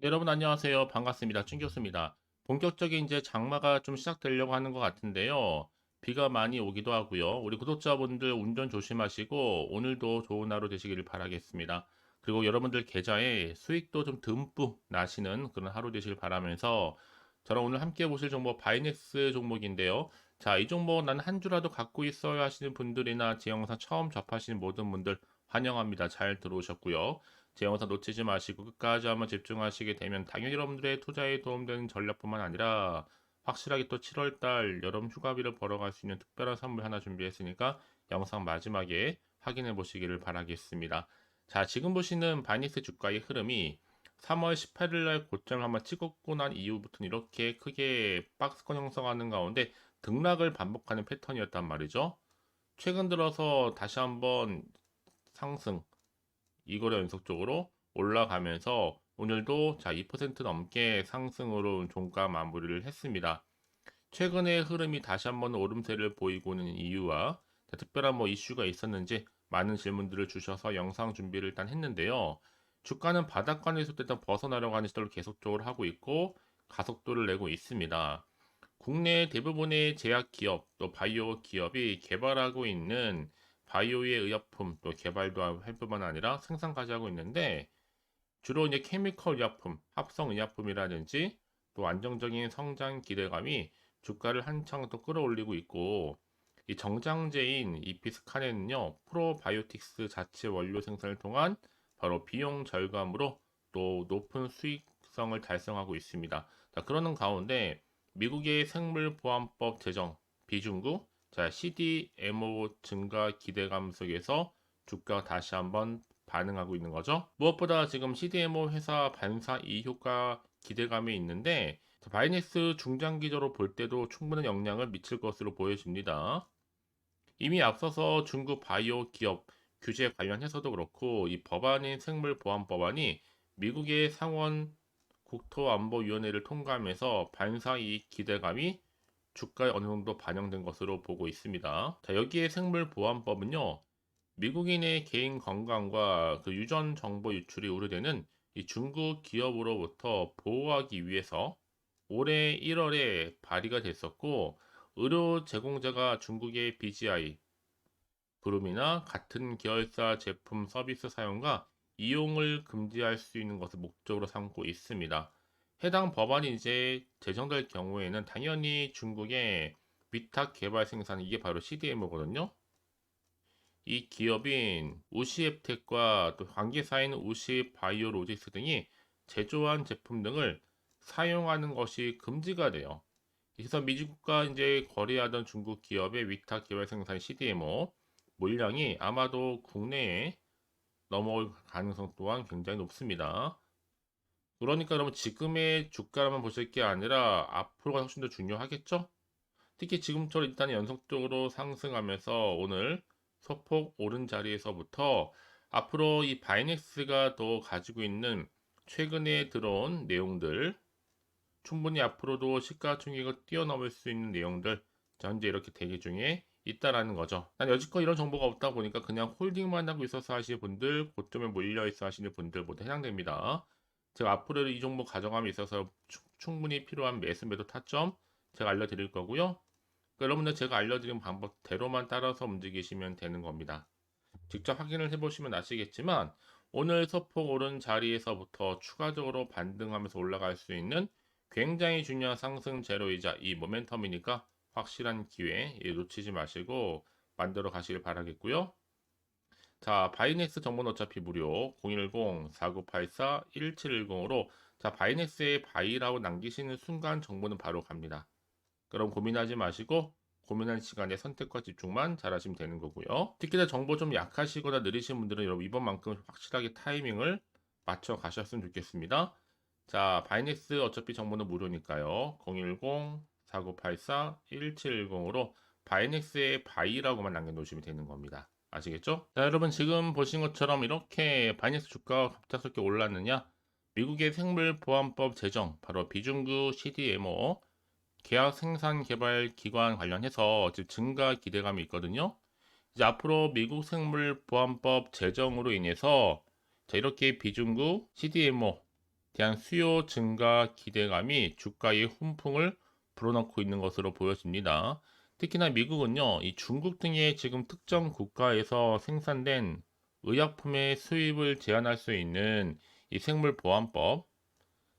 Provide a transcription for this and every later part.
네, 여러분 안녕하세요. 반갑습니다. 춘교수입니다. 본격적인 이제 장마가 좀 시작되려고 하는 것 같은데요. 비가 많이 오기도 하고요. 우리 구독자분들 운전 조심하시고 오늘도 좋은 하루 되시기를 바라겠습니다. 그리고 여러분들 계좌에 수익도 좀 듬뿍 나시는 그런 하루 되시길 바라면서 저랑 오늘 함께 보실 종목 바이넥스 종목인데요. 자, 이 종목 난 한 주라도 갖고 있어야 하시는 분들이나 제 영상 처음 접하시는 모든 분들 환영합니다. 잘 들어오셨고요. 제 영상 놓치지 마시고 끝까지 한번 집중하시게 되면 당연히 여러분들의 투자에 도움되는 전략뿐만 아니라 확실하게 또 7월달 여름 휴가비를 벌어갈 수 있는 특별한 선물 하나 준비했으니까 영상 마지막에 확인해 보시기를 바라겠습니다. 자, 지금 보시는 바이닉스 주가의 흐름이 3월 18일 날 고점을 한번 찍었고 난 이후부터는 이렇게 크게 박스권 형성하는 가운데 등락을 반복하는 패턴이었단 말이죠. 최근 들어서 다시 한번 상승, 이거래 연속적으로 올라가면서 오늘도 자, 2% 넘게 상승으로 종가 마무리를 했습니다. 최근의 흐름이 다시 한번 오름세를 보이고는 이유와 자, 특별한 뭐 이슈가 있었는지 많은 질문들을 주셔서 영상 준비를 일단 했는데요. 주가는 바닥권에서 일단 벗어나려고 하는 시도를 계속적으로 하고 있고 가속도를 내고 있습니다. 국내 대부분의 제약 기업 또 바이오 기업이 개발하고 있는 바이오의 의약품 또 개발도 할 뿐만 아니라 생산까지 하고 있는데 주로 이제 케미컬 의약품, 합성 의약품이라든지 또 안정적인 성장 기대감이 주가를 한창 또 끌어올리고 있고 이 정장제인 이피스카네는요 프로바이오틱스 자체 원료 생산을 통한 바로 비용 절감으로 또 높은 수익성을 달성하고 있습니다. 자, 그러는 가운데 미국의 생물보안법 제정 비중구 자, CDMO 증가 기대감 속에서 주가가 다시 한번 반응하고 있는 거죠. 무엇보다 지금 CDMO 회사 반사 이효과 기대감이 있는데 바이넥스 중장기적으로 볼 때도 충분한 영향을 미칠 것으로 보여집니다. 이미 앞서서 중국 바이오 기업 규제 관련해서도 그렇고 이 법안인 생물보안법안이 미국의 상원 국토안보위원회를 통과하면서 반사이익 기대감이 주가에 어느 정도 반영된 것으로 보고 있습니다. 자, 여기에 생물보안법은요, 미국인의 개인 건강과 그 유전 정보 유출이 우려되는 이 중국 기업으로부터 보호하기 위해서 올해 1월에 발의가 됐었고, 의료 제공자가 중국의 BGI, 브룸이나 같은 계열사 제품 서비스 사용과 이용을 금지할 수 있는 것을 목적으로 삼고 있습니다. 해당 법안이 이제 제정될 경우에는 당연히 중국의 위탁 개발 생산 이게 바로 CDMO거든요. 이 기업인 우시앱텍과 또 관계사인 우시 바이오로직스 등이 제조한 제품 등을 사용하는 것이 금지가 돼요. 그래서 미국과 이제 거래하던 중국 기업의 위탁 개발 생산 CDMO 물량이 아마도 국내에 넘어올 가능성 또한 굉장히 높습니다. 그러니까 여러분 지금의 주가라만 보실 게 아니라 앞으로가 훨씬 더 중요하겠죠? 특히 지금처럼 일단 연속적으로 상승하면서 오늘 소폭 오른 자리에서부터 앞으로 이 바이넥스가 더 가지고 있는 최근에 들어온 내용들 충분히 앞으로도 시가총액을 뛰어넘을 수 있는 내용들 현재 이렇게 대기 중에 있다라는 거죠. 난 여지껏 이런 정보가 없다 보니까 그냥 홀딩만 하고 있어서 하시는 분들, 고점에 몰려 있어 하시는 분들 모두 해당됩니다. 제가 앞으로 이 종목 가져감에 있어서 충분히 필요한 매수 매도 타점 제가 알려드릴 거고요. 그러니까 여러분들 제가 알려드린 방법대로만 따라서 움직이시면 되는 겁니다. 직접 확인을 해보시면 아시겠지만 오늘 소폭 오른 자리에서부터 추가적으로 반등하면서 올라갈 수 있는 굉장히 중요한 상승 제로이자 이 모멘텀이니까 확실한 기회 놓치지 마시고 만들어 가시길 바라겠고요. 자, 바이넥스 정보는 어차피 무료 010-4984-1710으로 자, 바이넥스에 바이라고 남기시는 순간 정보는 바로 갑니다. 그럼 고민하지 마시고 고민할 시간에 선택과 집중만 잘하시면 되는 거고요. 특히나 정보 좀 약하시거나 느리신 분들은 여러분 이번만큼 확실하게 타이밍을 맞춰 가셨으면 좋겠습니다. 자, 바이넥스 어차피 정보는 무료니까요. 010-4984-1710으로 바이넥스에 바이라고만 남겨놓으시면 되는 겁니다. 아시겠죠? 자, 여러분 지금 보신 것처럼 이렇게 바이낸스 주가가 갑작스럽게 올랐느냐? 미국의 생물보안법 제정, 바로 비중구 CDMO 계약 생산 개발 기관 관련해서 지금 증가 기대감이 있거든요. 이제 앞으로 미국 생물보안법 제정으로 인해서 자, 이렇게 비중구 CDMO 대한 수요 증가 기대감이 주가의 훈풍을 불어넣고 있는 것으로 보여집니다. 특히나 미국은요, 이 중국 등의 지금 특정 국가에서 생산된 의약품의 수입을 제한할 수 있는 이 생물보안법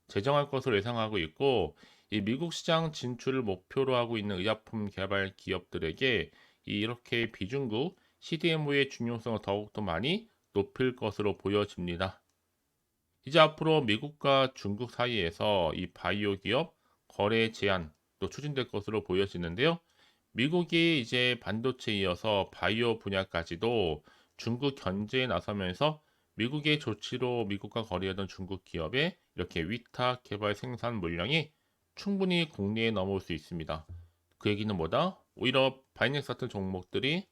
제정할 것으로 예상하고 있고, 이 미국 시장 진출을 목표로 하고 있는 의약품 개발 기업들에게 이렇게 비중국 CDMO의 중요성을 더욱더 많이 높일 것으로 보여집니다. 이제 앞으로 미국과 중국 사이에서 이 바이오 기업 거래 제한 도 추진될 것으로 보여지는데요. 미국이 이제 반도체에 이어서 바이오 분야까지도 중국 견제에 나서면서 미국의 조치로 미국과 거래하던 중국 기업의 이렇게 위탁 개발 생산 물량이 충분히 국내에 넘어올 수 있습니다. 그 얘기는 뭐다? 오히려 바이넥스 같은 종목들이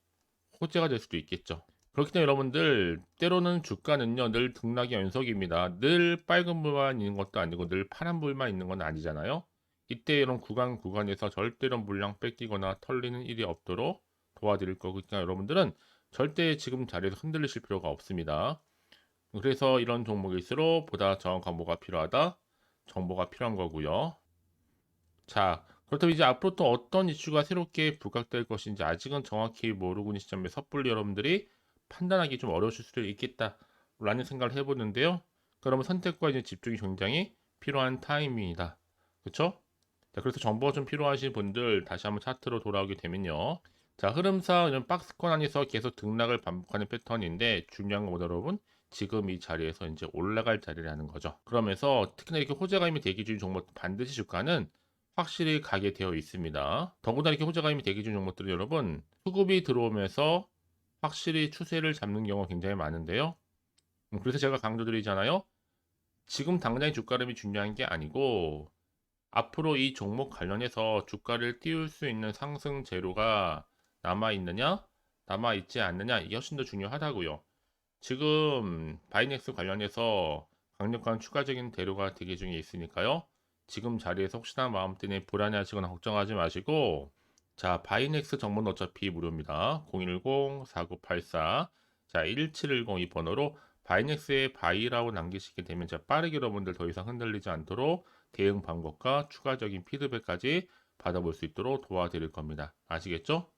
호재가 될 수도 있겠죠. 그렇기 때문에 여러분들 때로는 주가는요 늘 등락의 연속입니다. 늘 빨간 불만 있는 것도 아니고 늘 파란 불만 있는 건 아니잖아요. 이때 이런 구간 구간에서 절대로 물량 뺏기거나 털리는 일이 없도록 도와드릴 거니까 여러분들은 절대 지금 자리에서 흔들리실 필요가 없습니다. 그래서 이런 종목일수록 보다 정확한 뭐가 필요하다? 정보가 필요한 거고요. 자, 그렇다면 이제 앞으로 또 어떤 이슈가 새롭게 부각될 것인지 아직은 정확히 모르고 있는 시점에 섣불리 여러분들이 판단하기 좀 어려우실 수도 있겠다라는 생각을 해보는데요. 그러면 선택과 이제 집중이 굉장히 필요한 타이밍이다. 그렇죠? 자, 그래서 정보가 좀 필요하신 분들 다시 한번 차트로 돌아오게 되면요. 자, 흐름상 박스권 안에서 계속 등락을 반복하는 패턴인데 중요한 건 뭐다 여러분? 지금 이 자리에서 이제 올라갈 자리라는 거죠. 그러면서 특히나 이렇게 호재감이 대기 중인 종목 반드시 주가는 확실히 가게 되어 있습니다. 더구나 이렇게 호재감이 대기 중인 종목들은 여러분 수급이 들어오면서 확실히 추세를 잡는 경우가 굉장히 많은데요. 음, 그래서 제가 강조드리잖아요. 지금 당장의 주가름이 중요한 게 아니고 앞으로 이 종목 관련해서 주가를 띄울 수 있는 상승 재료가 남아 있느냐, 남아 있지 않느냐 이게 훨씬 더 중요하다고요. 지금 바이넥스 관련해서 강력한 추가적인 대로가 대기 중에 있으니까요. 지금 자리에서 혹시나 마음 때문에 불안해하시거나 걱정하지 마시고 자 바이넥스 정보는 어차피 무료입니다. 010-4984 자 1710 이 번호로 바이넥스에 바이라고 남기시게 되면 제가 빠르게 여러분들 더 이상 흔들리지 않도록 대응 방법과 추가적인 피드백까지 받아볼 수 있도록 도와드릴 겁니다. 아시겠죠?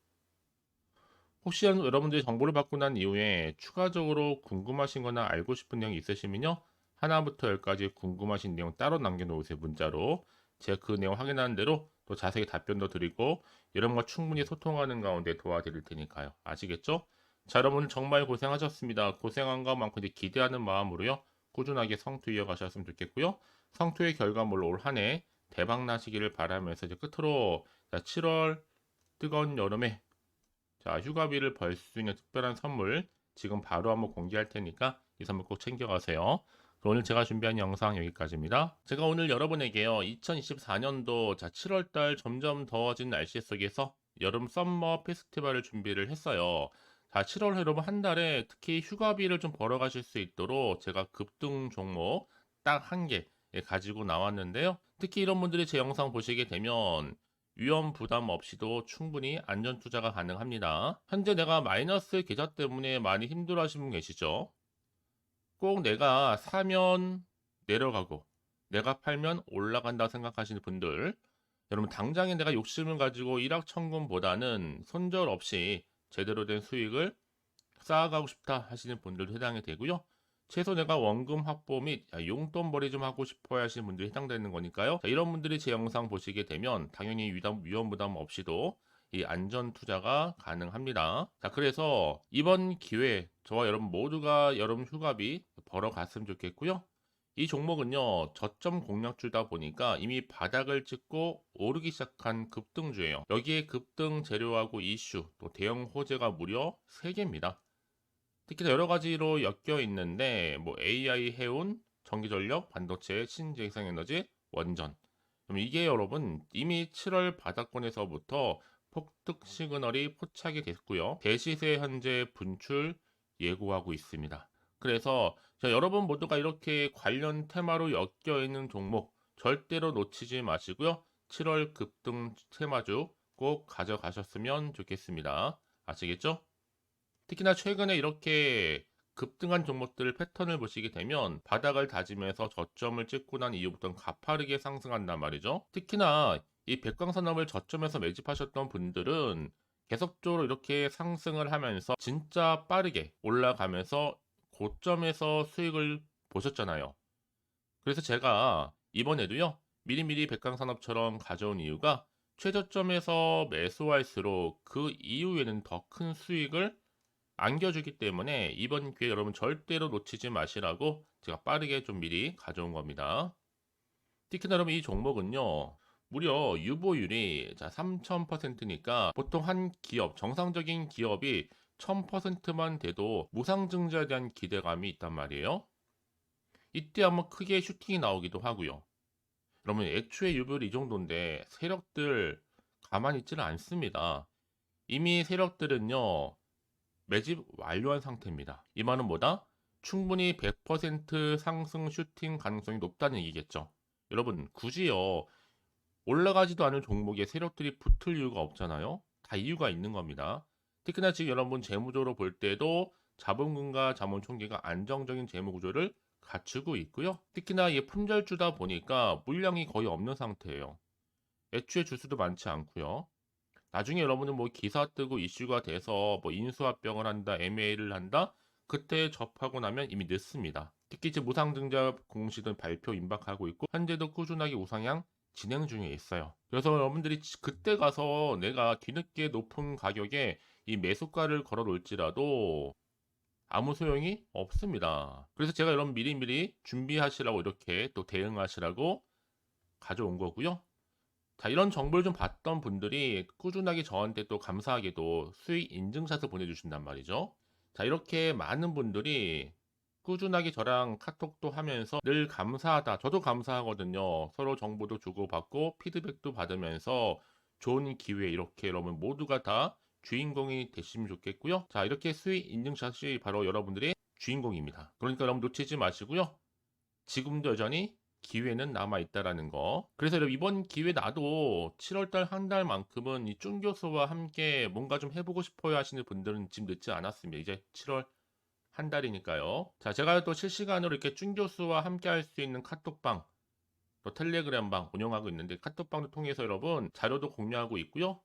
혹시 여러분들이 정보를 받고 난 이후에 추가적으로 궁금하신 거나 알고 싶은 내용이 있으시면요. 하나부터 열까지 궁금하신 내용 따로 남겨놓으세요. 문자로. 제가 그 내용 확인하는 대로 또 자세히 답변도 드리고 여러분과 충분히 소통하는 가운데 도와드릴 테니까요. 아시겠죠? 자, 여러분 정말 고생하셨습니다. 고생한 것만큼 기대하는 마음으로요. 꾸준하게 성투 이어가셨으면 좋겠고요. 성투의 결과물로 올 한 해 대박 나시기를 바라면서 이제 끝으로 7월 뜨거운 여름에 자, 휴가비를 벌 수 있는 특별한 선물 지금 바로 한번 공개할 테니까 이 선물 꼭 챙겨가세요. 오늘 제가 준비한 영상 여기까지입니다. 제가 오늘 여러분에게요. 2024년도 자 7월달 점점 더워진 날씨 속에서 여름 썸머 페스티벌을 준비를 했어요. 자 7월 여러분 한 달에 특히 휴가비를 좀 벌어가실 수 있도록 제가 급등 종목 딱 한 개 가지고 나왔는데요. 특히 이런 분들이 제 영상 보시게 되면 위험 부담 없이도 충분히 안전 투자가 가능합니다. 현재 내가 마이너스 계좌 때문에 많이 힘들어 하시는 분 계시죠? 꼭 내가 사면 내려가고 내가 팔면 올라간다 생각하시는 분들 여러분 당장에 내가 욕심을 가지고 일확천금보다는 손절 없이 제대로 된 수익을 쌓아가고 싶다 하시는 분들도 해당이 되고요. 최소 내가 원금 확보 및 용돈 벌이 좀 하고 싶어 하시는 분들이 해당되는 거니까요. 자, 이런 분들이 제 영상 보시게 되면 당연히 위험, 위험 부담 없이도 이 안전 투자가 가능합니다. 자, 그래서 이번 기회에 저와 여러분 모두가 여름 휴가비 벌어 갔으면 좋겠고요. 이 종목은요, 저점 공략주다 보니까 이미 바닥을 찍고 오르기 시작한 급등주예요. 여기에 급등 재료하고 이슈, 또 대형 호재가 무려 3개입니다. 특히 여러 가지로 엮여 있는데 뭐 AI 해운, 전기전력, 반도체, 신재생에너지, 원전. 그럼 이게 여러분 이미 7월 바닥권에서부터 폭등 시그널이 포착이 됐고요. 대시세 현재 분출 예고하고 있습니다. 그래서 여러분 모두가 이렇게 관련 테마로 엮여 있는 종목 절대로 놓치지 마시고요. 7월 급등 테마주 꼭 가져가셨으면 좋겠습니다. 아시겠죠? 특히나 최근에 이렇게 급등한 종목들 패턴을 보시게 되면 바닥을 다지면서 저점을 찍고 난 이후부터는 가파르게 상승한단 말이죠. 특히나 이 백광산업을 저점에서 매집하셨던 분들은 계속적으로 이렇게 상승을 하면서 진짜 빠르게 올라가면서 고점에서 수익을 보셨잖아요. 그래서 제가 이번에도요, 미리미리 백광산업처럼 가져온 이유가 최저점에서 매수할수록 그 이후에는 더 큰 수익을 안겨주기 때문에 이번 기회 여러분 절대로 놓치지 마시라고 제가 빠르게 좀 미리 가져온 겁니다. 특히나 여러분 이 종목은요, 무려 유보율이 자 3000%니까 보통 한 기업, 정상적인 기업이 1000%만 돼도 무상증자에 대한 기대감이 있단 말이에요. 이때 한번 크게 슈팅이 나오기도 하고요. 여러분 애초에 유보율이 이 정도인데 세력들 가만히 있지는 않습니다. 이미 세력들은요 매집 완료한 상태입니다. 이 말은 뭐다? 충분히 100% 상승 슈팅 가능성이 높다는 얘기겠죠. 여러분 굳이요 올라가지도 않은 종목에 세력들이 붙을 이유가 없잖아요. 다 이유가 있는 겁니다. 특히나 지금 여러분 재무적으로 볼 때도 자본금과 자본 총계가 안정적인 재무 구조를 갖추고 있고요. 특히나 이 품절주다 보니까 물량이 거의 없는 상태예요. 애초에 주수도 많지 않고요. 나중에 여러분은 뭐 기사 뜨고 이슈가 돼서 뭐 인수합병을 한다, M&A를 한다, 그때 접하고 나면 이미 늦습니다. 특히 이제 무상증자 공시든 발표 임박하고 있고 현재도 꾸준하게 우상향 진행 중에 있어요. 그래서 여러분들이 지- 그때 가서 내가 뒤늦게 높은 가격에 이 매수가를 걸어 놓을지라도 아무 소용이 없습니다. 그래서 제가 여러분 미리미리 준비하시라고 이렇게 또 대응하시라고 가져온 거고요. 자, 이런 정보를 좀 봤던 분들이 꾸준하게 저한테 또 감사하게도 수익 인증샷을 보내주신단 말이죠. 자, 이렇게 많은 분들이 꾸준하게 저랑 카톡도 하면서 늘 감사하다. 저도 감사하거든요. 서로 정보도 주고받고 피드백도 받으면서 좋은 기회 이렇게 여러분 모두가 다 주인공이 되시면 좋겠고요. 자, 이렇게 수익 인증샷이 바로 여러분들의 주인공입니다. 그러니까 여러분 놓치지 마시고요. 지금도 여전히 기회는 남아 있다라는 거. 그래서 이번 기회 나도 7월달 한 달만큼은 이 쭌 교수와 함께 뭔가 좀 해보고 싶어요 하시는 분들은 지금 늦지 않았습니다. 이제 7월 한 달이니까요. 자, 제가 또 실시간으로 이렇게 쭌 교수와 함께 할 수 있는 카톡방, 또 텔레그램방 운영하고 있는데 카톡방을 통해서 여러분 자료도 공유하고 있고요.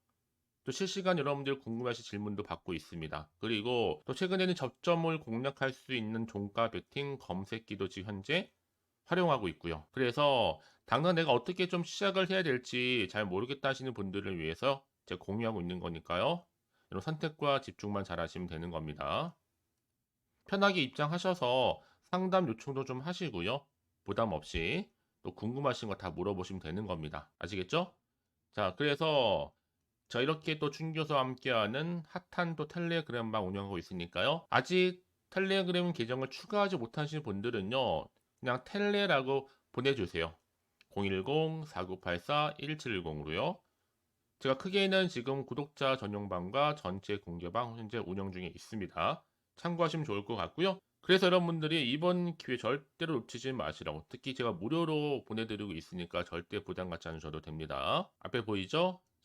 또 실시간 여러분들 궁금하신 질문도 받고 있습니다. 그리고 또 최근에는 저점을 공략할 수 있는 종가 베팅 검색기도 지금 현재 활용하고 있고요. 그래서 당장 내가 어떻게 좀 시작을 해야 될지 잘 모르겠다 하시는 분들을 위해서 제가 공유하고 있는 거니까요. 이런 선택과 집중만 잘 하시면 되는 겁니다. 편하게 입장하셔서 상담 요청도 좀 하시고요. 부담 없이 또 궁금하신 거 다 물어보시면 되는 겁니다. 아시겠죠? 자, 그래서 저 이렇게 또 준교수와 함께하는 핫한 또 텔레그램방 운영하고 있으니까요. 아직 텔레그램 계정을 추가하지 못하신 분들은요. 그냥 텔레라고 보내주세요. 010-4984-1710으로요. 제가 크게는 지금 구독자 전용방과 전체 공개방 현재 운영 중에 있습니다. 참고하시면 좋을 것 같고요. 그래서 여러분들이 이번 기회 절대로 놓치지 마시라고 특히 제가 무료로 보내드리고 있으니까 절대 부담 갖지 않으셔도 됩니다. 앞에 보이죠?